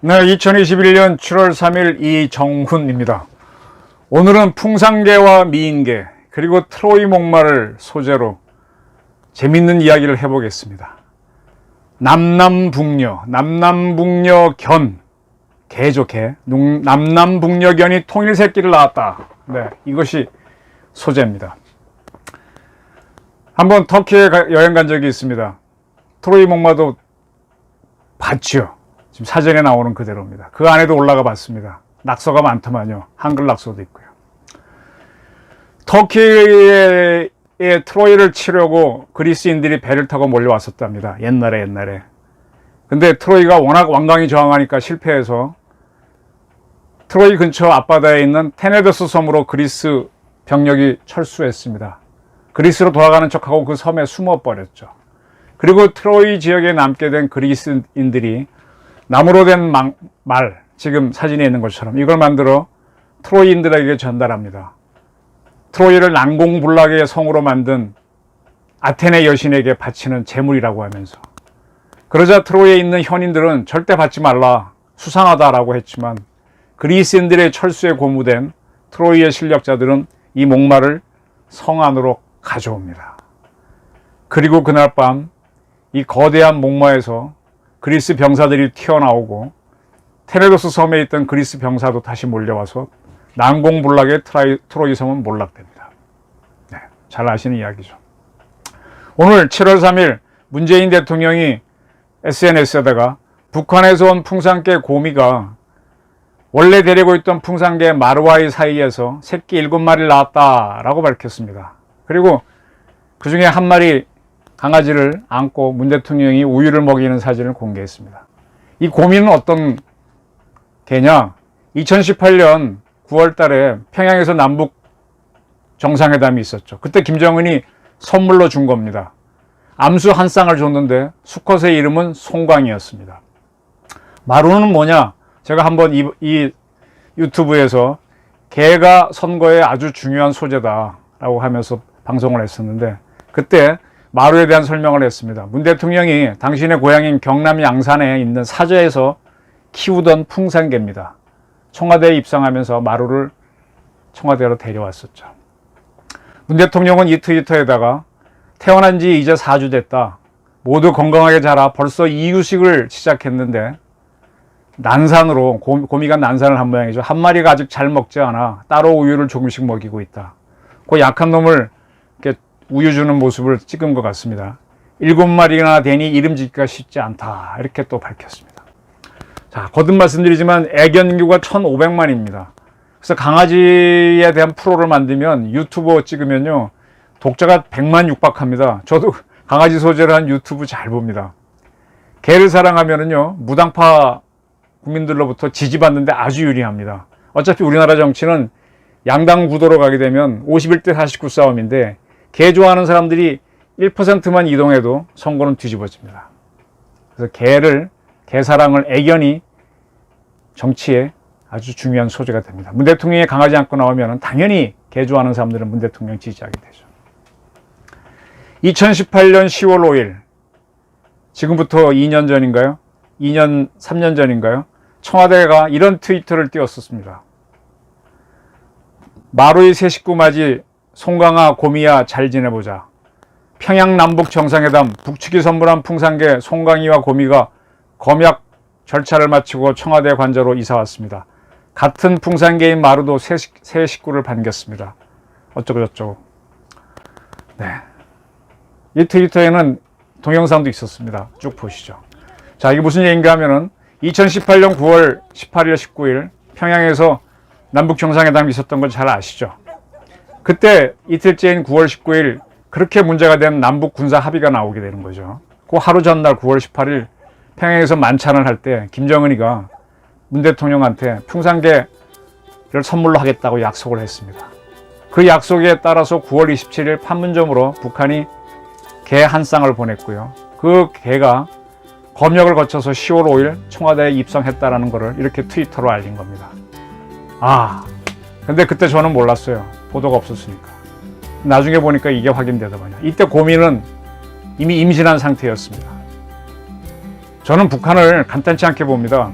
네, 2021년 7월 3일 이정훈입니다. 오늘은 풍산개와 미인개 그리고 트로이 목마를 소재로 재밌는 이야기를 해보겠습니다. 남남북녀, 남남북녀 견, 개. 농- 남남북녀견이 통일 새끼를 낳았다. 네, 이것이 소재입니다. 한번 터키에 가- 여행 간 적이 있습니다. 트로이 목마도 봤죠. 지금 사전에 나오는 그대로입니다. 그 안에도 올라가 봤습니다. 낙서가 많더만요. 한글 낙서도 있고요. 터키의 트로이를 치려고 그리스인들이 배를 타고 몰려왔었답니다. 옛날에 옛날에. 근데 트로이가 워낙 완강히 저항하니까 실패해서 트로이 근처 앞바다에 있는 테네도스 섬으로 그리스 병력이 철수했습니다. 그리스로 돌아가는 척하고 그 섬에 숨어버렸죠. 그리고 트로이 지역에 남게 된 그리스인들이 나무로 된 망- 말, 지금 사진에 있는 것처럼 이걸 만들어 트로이인들에게 전달합니다. 트로이를 난공불락의 성으로 만든 아테네 여신에게 바치는 제물이라고 하면서 그러자 트로이에 있는 현인들은 절대 받지 말라 수상하다라고 했지만 그리스인들의 철수에 고무된 트로이의 실력자들은 이 목마를 성 안으로 가져옵니다. 그리고 그날 밤 이 거대한 목마에서 그리스 병사들이 튀어나오고 테네도스 섬에 있던 그리스 병사도 다시 몰려와서 난공불락의 트라이, 트로이 섬은 몰락됩니다. 네, 잘 아시는 이야기죠. 오늘 7월 3일 문재인 대통령이 SNS에다가 북한에서 온 풍산개 고미가 원래 데리고 있던 풍산개 마루와의 사이에서 새끼 7마리를 낳았다라고 밝혔습니다. 그리고 그 중에 한 마리 강아지를 안고 문 대통령이 우유를 먹이는 사진을 공개했습니다. 이 고민은 어떤 개냐? 2018년 9월 달에 평양에서 남북 정상회담이 있었죠. 그때 김정은이 선물로 준 겁니다. 암수 한 쌍을 줬는데 수컷의 이름은 송광이었습니다. 마루는 뭐냐? 제가 한번 이, 이 유튜브에서 개가 선거에 아주 중요한 소재다라고 하면서 방송을 했었는데 그때 마루에 대한 설명을 했습니다. 문 대통령이 당신의 고향인 경남 양산에 있는 사저에서 키우던 풍산개입니다. 청와대에 입성하면서 마루를 청와대로 데려왔었죠. 문 대통령은 이 트위터에다가 태어난 지 이제 4주 됐다. 모두 건강하게 자라 벌써 이유식을 시작했는데 난산으로 고, 고미가 난산을 한 모양이죠. 한 마리가 아직 잘 먹지 않아 따로 우유를 조금씩 먹이고 있다. 그 약한 놈을 이렇게 우유 주는 모습을 찍은 것 같습니다. 일곱 마리나 되니 이름 짓기가 쉽지 않다. 이렇게 또 밝혔습니다. 자, 거듭 말씀드리지만 애견규가 1,500만입니다. 그래서 강아지에 대한 프로를 만들면 유튜버 찍으면요. 독자가 100만 육박합니다. 저도 강아지 소재로 한 유튜브 잘 봅니다. 개를 사랑하면은요. 무당파 국민들로부터 지지받는데 아주 유리합니다. 어차피 우리나라 정치는 양당 구도로 가게 되면 51대 49 싸움인데 개 좋아하는 사람들이 1%만 이동해도 선거는 뒤집어집니다. 그래서 개를 개 사랑을 애견이 정치에 아주 중요한 소재가 됩니다. 문 대통령이 강하지 않고 나오면 당연히 개 좋아하는 사람들은 문 대통령 지지하게 되죠. 2018년 10월 5일 지금부터 2년 전인가요? 2년 3년 전인가요? 청와대가 이런 트위터를 띄웠었습니다. 마루이 새 식구 맞이 송강아 고미야 잘 지내보자. 평양 남북 정상회담 북측이 선물한 풍산개 송강이와 고미가 검약 절차를 마치고 청와대 관저로 이사 왔습니다. 같은 풍산개인 마루도 새, 식- 새 식구를 반겼습니다. 어쩌고 저쩌고. 네. 이 트위터에는 동영상도 있었습니다. 쭉 보시죠. 자, 이게 무슨 얘기인가 하면은 2018년 9월 18일, 19일 평양에서 남북 정상회담이 있었던 걸 잘 아시죠? 그때 이틀째인 9월 19일 그렇게 문제가 된 남북 군사 합의가 나오게 되는 거죠. 그 하루 전날 9월 18일 평양에서 만찬을 할 때 김정은이가 문 대통령한테 풍산개를 선물로 하겠다고 약속을 했습니다. 그 약속에 따라서 9월 27일 판문점으로 북한이 개 한 쌍을 보냈고요. 그 개가 검역을 거쳐서 10월 5일 청와대에 입성했다라는 것을 이렇게 트위터로 알린 겁니다. 아, 근데 그때 저는 몰랐어요. 보도가 없었으니까. 나중에 보니까 이게 확인되더군요. 이때 고민은 이미 임신한 상태였습니다. 저는 북한을 간단치 않게 봅니다.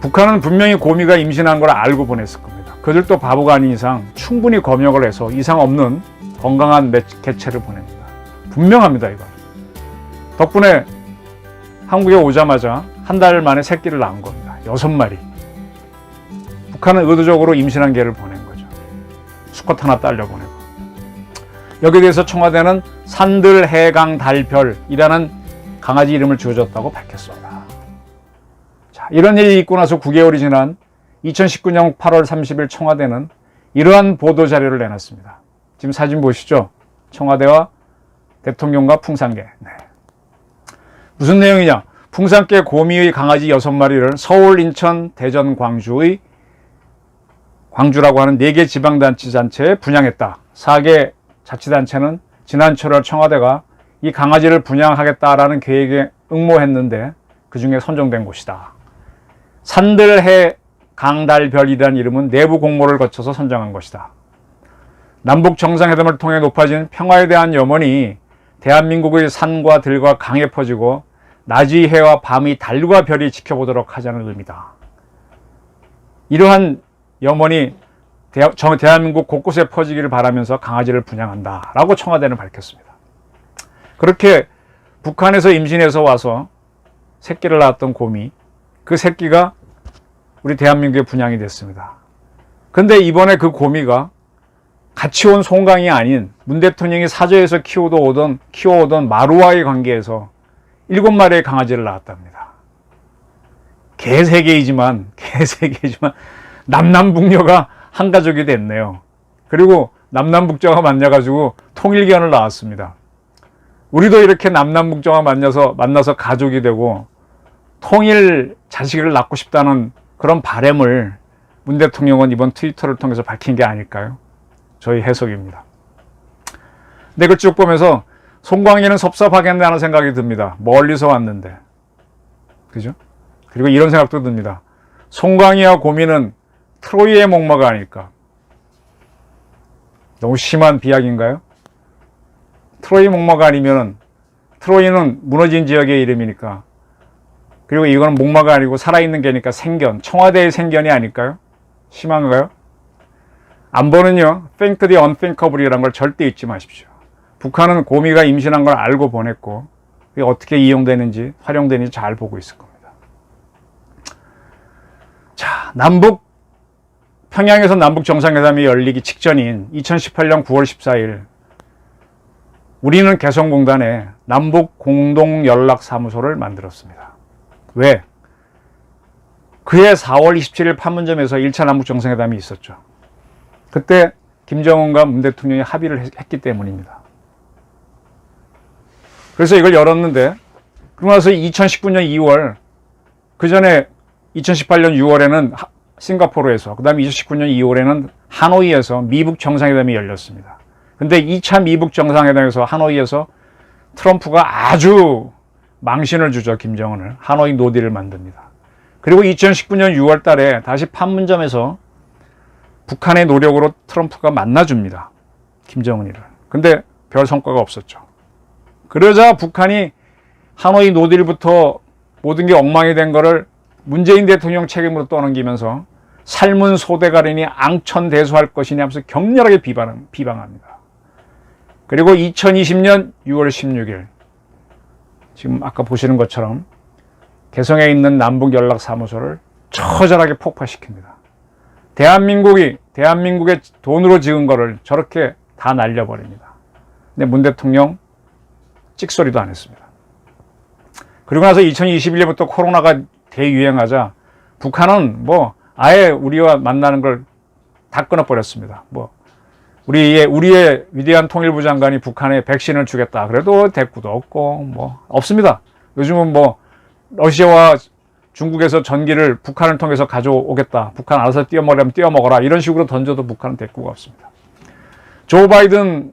북한은 분명히 고미가 임신한 걸 알고 보냈을 겁니다. 그들도 바보가 아닌 이상 충분히 검역을 해서 이상 없는 건강한 매- 개체를 보냅니다. 분명합니다, 이건. 덕분에 한국에 오자마자 한 달 만에 새끼를 낳은 겁니다. 여섯 마리. 북한은 의도적으로 임신한 개를 보낸 거죠. 수컷 하나 딸려 보내고. 여기에 대해서 청와대는 산들 해강 달별이라는 강아지 이름을 지어줬다고 밝혔습니다. 자, 이런 일이 있고 나서 9개월이 지난 2019년 8월 30일 청와대는 이러한 보도 자료를 내놨습니다. 지금 사진 보시죠? 청와대와 대통령과 풍산개. 네. 무슨 내용이냐? 풍산개 고미의 강아지 6마리를 서울, 인천, 대전, 광주의 광주라고 하는 4개 지방자치단체에 분양했다. 4개 자치단체는 지난 7월 청와대가 이 강아지를 분양하겠다라는 계획에 응모했는데 그 중에 선정된 곳이다. 산들해 강달별이라는 이름은 내부 공모를 거쳐서 선정한 것이다. 남북 정상회담을 통해 높아진 평화에 대한 염원이 대한민국의 산과 들과 강에 퍼지고 낮의 해와 밤이 달과 별이 지켜보도록 하자는 의미다. 이러한 염원이 대한민국 곳곳에 퍼지기를 바라면서 강아지를 분양한다 라고 청와대는 밝혔습니다. 그렇게 북한에서 임신해서 와서 새끼를 낳았던 곰이 그 새끼가 우리 대한민국에 분양이 됐습니다. 근데 이번에 그 곰이가 같이 온 송강이 아닌 문 대통령이 사저에서 키우도 오던 키워오던 마루와의 관계에서 일곱 마리의 강아지를 낳았답니다. 개세 개이지만 개세 개이지만 남남북녀가 한 가족이 됐네요. 그리고 남남북자가 만나가지고 통일견을 낳았습니다. 우리도 이렇게 남남북자가 만나서 만나서 가족이 되고 통일 자식을 낳고 싶다는 그런 바램을 문 대통령은 이번 트위터를 통해서 밝힌 게 아닐까요? 저희 해석입니다. 근데 그걸 쭉 보면서 송광이는 섭섭하겠다는 생각이 듭니다. 멀리서 왔는데. 그죠? 그리고 이런 생각도 듭니다. 송광이와 고민은 트로이의 목마가 아닐까. 너무 심한 비약인가요? 트로이 목마가 아니면 트로이는 무너진 지역의 이름이니까 그리고 이거는 목마가 아니고 살아있는 개니까 생견, 청와대의 생견이 아닐까요? 심한가요? 안보는요, think the unthinkable이라는 걸 절대 잊지 마십시오. 북한은 고미가 임신한 걸 알고 보냈고, 그게 어떻게 이용되는지, 활용되는지 잘 보고 있을 겁니다. 자, 남북, 평양에서 남북 정상회담이 열리기 직전인 2018년 9월 14일, 우리는 개성공단에 남북 공동연락사무소를 만들었습니다. 왜? 그해 4월 27일 판문점에서 1차 남북 정상회담이 있었죠. 그때 김정은과 문 대통령이 합의를 했- 했기 때문입니다. 그래서 이걸 열었는데 그러고 나서 2019년 2월 그 전에 2018년 6월에는 싱가포르에서 그다음에 2019년 2월에는 하노이에서 미북 정상회담이 열렸습니다. 근데 2차 미북 정상회담에서 하노이에서 트럼프가 아주 망신을 주죠 김정은을 하노이 노딜을 만듭니다. 그리고 2019년 6월 달에 다시 판문점에서 북한의 노력으로 트럼프가 만나줍니다. 김정은이를. 근데 별 성과가 없었죠. 그러자 북한이 하노이 노딜부터 모든 게 엉망이 된 거를 문재인 대통령 책임으로 떠넘기면서 삶은 소대가리니 앙천대소할 것이냐 하면서 격렬하게 비방, 비방합니다. 그리고 2020년 6월 16일 지금 아까 보시는 것처럼 개성에 있는 남북연락사무소를 처절하게 폭파시킵니다. 대한민국이 대한민국의 돈으로 지은 거를 저렇게 다 날려버립니다. 근데 문 대통령 찍소리도 안 했습니다. 그리고 나서 2021년부터 코로나가 대유행하자 북한은 뭐 아예 우리와 만나는 걸 다 끊어버렸습니다. 뭐 우리의 우리의 위대한 통일부 장관이 북한에 백신을 주겠다. 그래도 대꾸도 없고 뭐 없습니다. 요즘은 뭐 러시아와 중국에서 전기를 북한을 통해서 가져오겠다. 북한 알아서 뛰어먹으려면 뛰어먹어라. 이런 식으로 던져도 북한은 대꾸가 없습니다. 조 바이든으로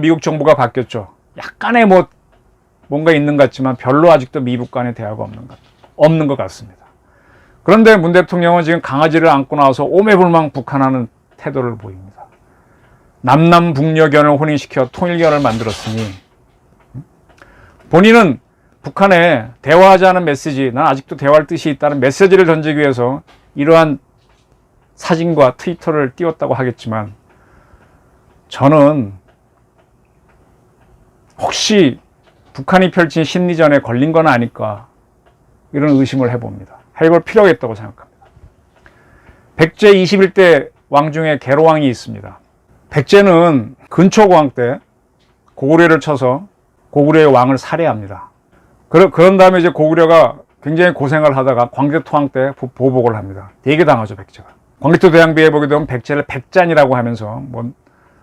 미국 정부가 바뀌었죠. 약간의 뭐 뭔가 있는 것 같지만 별로 아직도 미국 간의 대화가 없는 것, 없는 것 같습니다. 그런데 문 대통령은 지금 강아지를 안고 나와서 오매불망 북한하는 태도를 보입니다. 남남북녀견을 혼인시켜 통일견을 만들었으니 본인은 북한에 대화하지 않은 메시지, 난 아직도 대화할 뜻이 있다는 메시지를 던지기 위해서 이러한 사진과 트위터를 띄웠다고 하겠지만 저는 혹시 북한이 펼친 심리전에 걸린 건 아닐까 이런 의심을 해봅니다. 해볼 필요가 있다고 생각합니다. 백제 21대 왕 중에 계로왕이 있습니다. 백제는 근초고왕 때 고구려를 쳐서 고구려의 왕을 살해합니다. 그러, 그런 다음에 이제 고구려가 굉장히 고생을 하다가 광개토왕 때 보- 보복을 합니다. 되게 당하죠, 백제가. 광개토 대왕비에 보게 되면 백제를 백잔이라고 하면서 뭐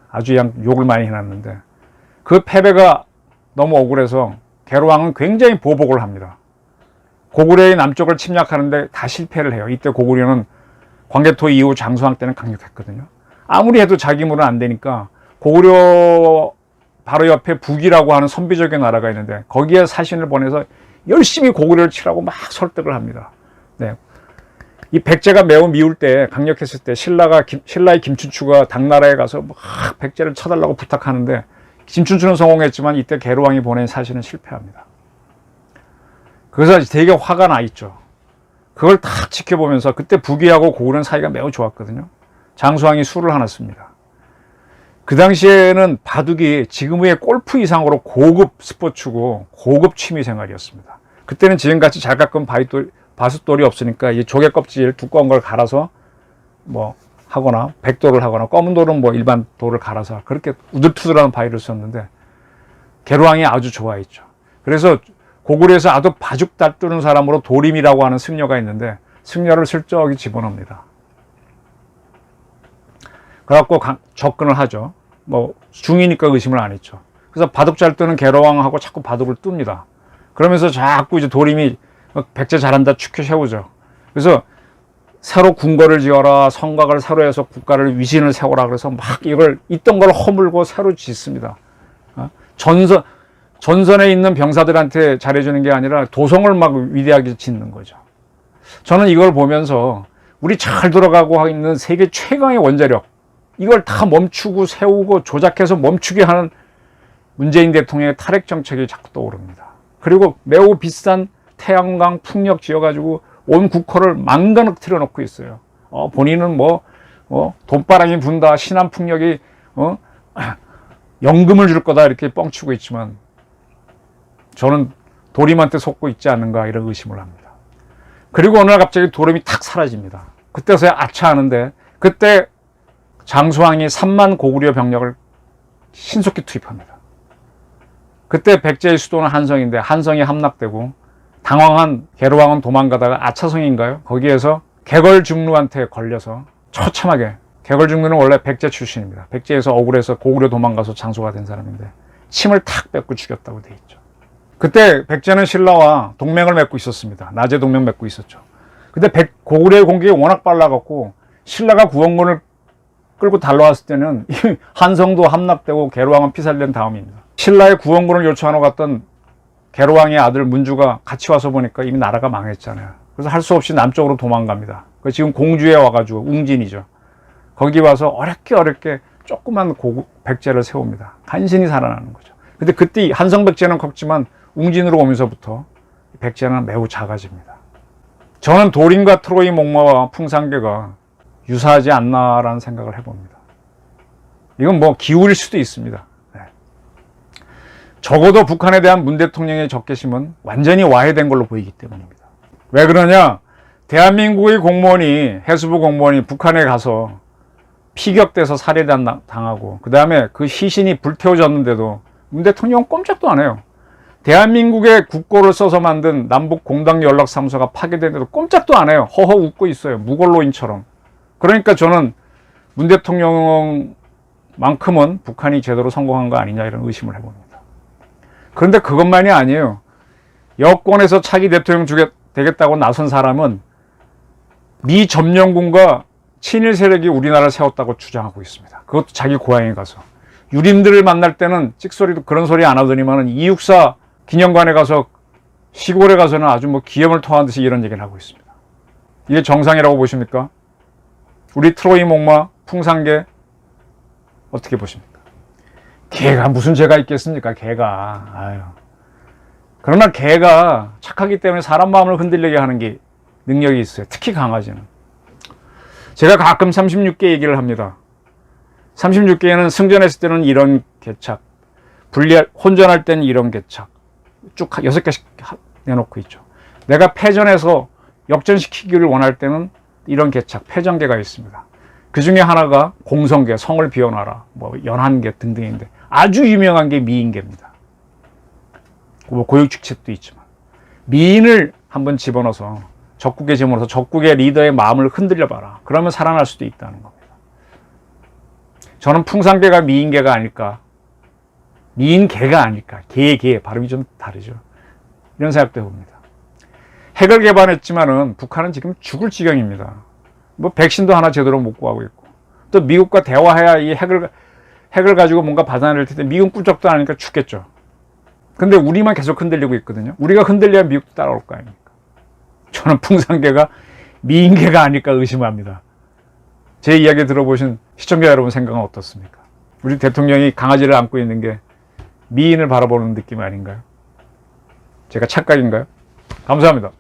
아주 양 욕을 많이 해놨는데 그 패배가 너무 억울해서 계로왕은 굉장히 보복을 합니다. 고구려의 남쪽을 침략하는데 다 실패를 해요. 이때 고구려는 광개토 이후 장수왕 때는 강력했거든요. 아무리 해도 자기 물은 안 되니까 고구려 바로 옆에 북이라고 하는 선비적인 나라가 있는데 거기에 사신을 보내서 열심히 고구려를 치라고 막 설득을 합니다. 네. 이 백제가 매우 미울 때 강력했을 때 신라가 김- 신라의 김춘추가 당나라에 가서 막 백제를 쳐달라고 부탁하는데 김춘추는 성공했지만 이때 계로왕이 보낸 사신은 실패합니다. 그래서 되게 화가 나 있죠. 그걸 탁 지켜보면서 그때 북이하고 고구려는 사이가 매우 좋았거든요. 장수왕이 술을 하나 씁니다. 그 당시에는 바둑이 지금의 골프 이상으로 고급 스포츠고 고급 취미 생활이었습니다. 그때는 지금같이 잘 깎은 바위돌, 바숫돌이 없으니까 이 조개 껍질 두꺼운 걸 갈아서 뭐 하거나 백돌을 하거나 검은 돌은 뭐 일반 돌을 갈아서 그렇게 우들투들한 바위를 썼는데 계로왕이 아주 좋아했죠. 그래서 고구려에서 아주 바죽 다투는 사람으로 도림이라고 하는 승려가 있는데 승려를 슬쩍이 집어넣습니다. 그래갖고 강- 접근을 하죠. 뭐 중이니까 의심을 안 했죠. 그래서 바둑 잘 뜨는 계로왕하고 자꾸 바둑을 뜹니다. 그러면서 자꾸 이제 도림이 백제 잘한다 축혀 세우죠. 그래서 새로 궁궐을 지어라 성곽을 새로 해서 국가를 위신을 세워라 그래서 막 이걸 있던 걸 허물고 새로 짓습니다. 어? 전선 전선에 있는 병사들한테 잘해주는 게 아니라 도성을 막 위대하게 짓는 거죠. 저는 이걸 보면서 우리 잘 돌아가고 있는 세계 최강의 원자력 이걸 다 멈추고 세우고 조작해서 멈추게 하는 문재인 대통령의 탈핵 정책이 자꾸 떠오릅니다. 그리고 매우 비싼 태양광 풍력 지어가지고 온 국호를 망가놓 틀어놓고 있어요. 어, 본인은 뭐, 어, 돈바람이 분다, 신한 풍력이, 어, 연금을 줄 거다, 이렇게 뻥치고 있지만, 저는 도림한테 속고 있지 않는가, 이런 의심을 합니다. 그리고 어느 날 갑자기 도림이 탁 사라집니다. 그때서야 아차 하는데, 그때 장수왕이 3만 고구려 병력을 신속히 투입합니다. 그때 백제의 수도는 한성인데 한성이 함락되고 당황한 계로왕은 도망가다가 아차성인가요? 거기에서 개걸중루한테 걸려서 처참하게 개걸중루는 원래 백제 출신입니다. 백제에서 억울해서 고구려 도망가서 장소가 된 사람인데 침을 탁 뺏고 죽였다고 돼 있죠. 그때 백제는 신라와 동맹을 맺고 있었습니다. 낮에 동맹 맺고 있었죠. 근데 백, 고구려의 공격이 워낙 빨라갖고 신라가 구원군을 끌고 달려왔을 때는 이 한성도 함락되고 계로왕은 피살된 다음입니다. 신라의 구원군을 요청하러 갔던 계로왕의 아들 문주가 같이 와서 보니까 이미 나라가 망했잖아요. 그래서 할 수 없이 남쪽으로 도망갑니다. 그 지금 공주에 와가지고 웅진이죠. 거기 와서 어렵게 어렵게 조그만 고구, 백제를 세웁니다. 간신히 살아나는 거죠. 근데 그때 한성 백제는 컸지만 웅진으로 오면서부터 백제는 매우 작아집니다. 저는 도림과 트로이 목마와 풍산계가 유사하지 않나라는 생각을 해봅니다. 이건 뭐 기울일 수도 있습니다. 네. 적어도 북한에 대한 문 대통령의 적개심은 완전히 와해된 걸로 보이기 때문입니다. 왜 그러냐? 대한민국의 공무원이 해수부 공무원이 북한에 가서 피격돼서 살해당하고 그 다음에 그 시신이 불태워졌는데도 문 대통령 꼼짝도 안 해요. 대한민국의 국고를 써서 만든 남북 공당 연락사무소가 파괴되는데도 꼼짝도 안 해요. 허허 웃고 있어요. 무골로인처럼. 그러니까 저는 문 대통령만큼은 북한이 제대로 성공한 거 아니냐 이런 의심을 해봅니다. 그런데 그것만이 아니에요. 여권에서 차기 대통령 주겠, 되겠다고 나선 사람은 미 점령군과 친일 세력이 우리나라를 세웠다고 주장하고 있습니다. 그것도 자기 고향에 가서. 유림들을 만날 때는 찍소리도 그런 소리 안 하더니만은 264 기념관에 가서 시골에 가서는 아주 뭐 기염을 토한 듯이 이런 얘기를 하고 있습니다. 이게 정상이라고 보십니까? 우리 트로이 목마 풍산개 어떻게 보십니까? 개가 무슨 죄가 있겠습니까? 개가. 아유. 그러나 개가 착하기 때문에 사람 마음을 흔들리게 하는 게 능력이 있어요. 특히 강아지는. 제가 가끔 36개 얘기를 합니다. 36개는 승전했을 때는 이런 개착, 분리할, 혼전할 때는 이런 개착, 쭉 여섯 개씩 하- 내놓고 있죠. 내가 패전해서 역전시키기를 원할 때는 이런 개착, 패전개가 있습니다. 그 중에 하나가 공성개, 성을 비워놔라, 뭐 연한개 등등인데 아주 유명한 게 미인개입니다. 뭐 고육축책도 있지만 미인을 한번 집어넣어서 적국에 집어넣어서 적국의 리더의 마음을 흔들려봐라. 그러면 살아날 수도 있다는 겁니다. 저는 풍산개가 미인개가 아닐까, 미인개가 아닐까, 개개 발음이 좀 다르죠. 이런 생각도 해봅니다. 핵을 개발했지만은 북한은 지금 죽을 지경입니다. 뭐 백신도 하나 제대로 못 구하고 있고 또 미국과 대화해야 이 핵을 핵을 가지고 뭔가 받아낼 텐데 미국 꿈쩍도 안 하니까 죽겠죠. 근데 우리만 계속 흔들리고 있거든요. 우리가 흔들려야 미국도 따라올 거 아닙니까? 저는 풍산개가 미인개가 아닐까 의심합니다. 제 이야기 들어보신 시청자 여러분 생각은 어떻습니까? 우리 대통령이 강아지를 안고 있는 게 미인을 바라보는 느낌 아닌가요? 제가 착각인가요? 감사합니다.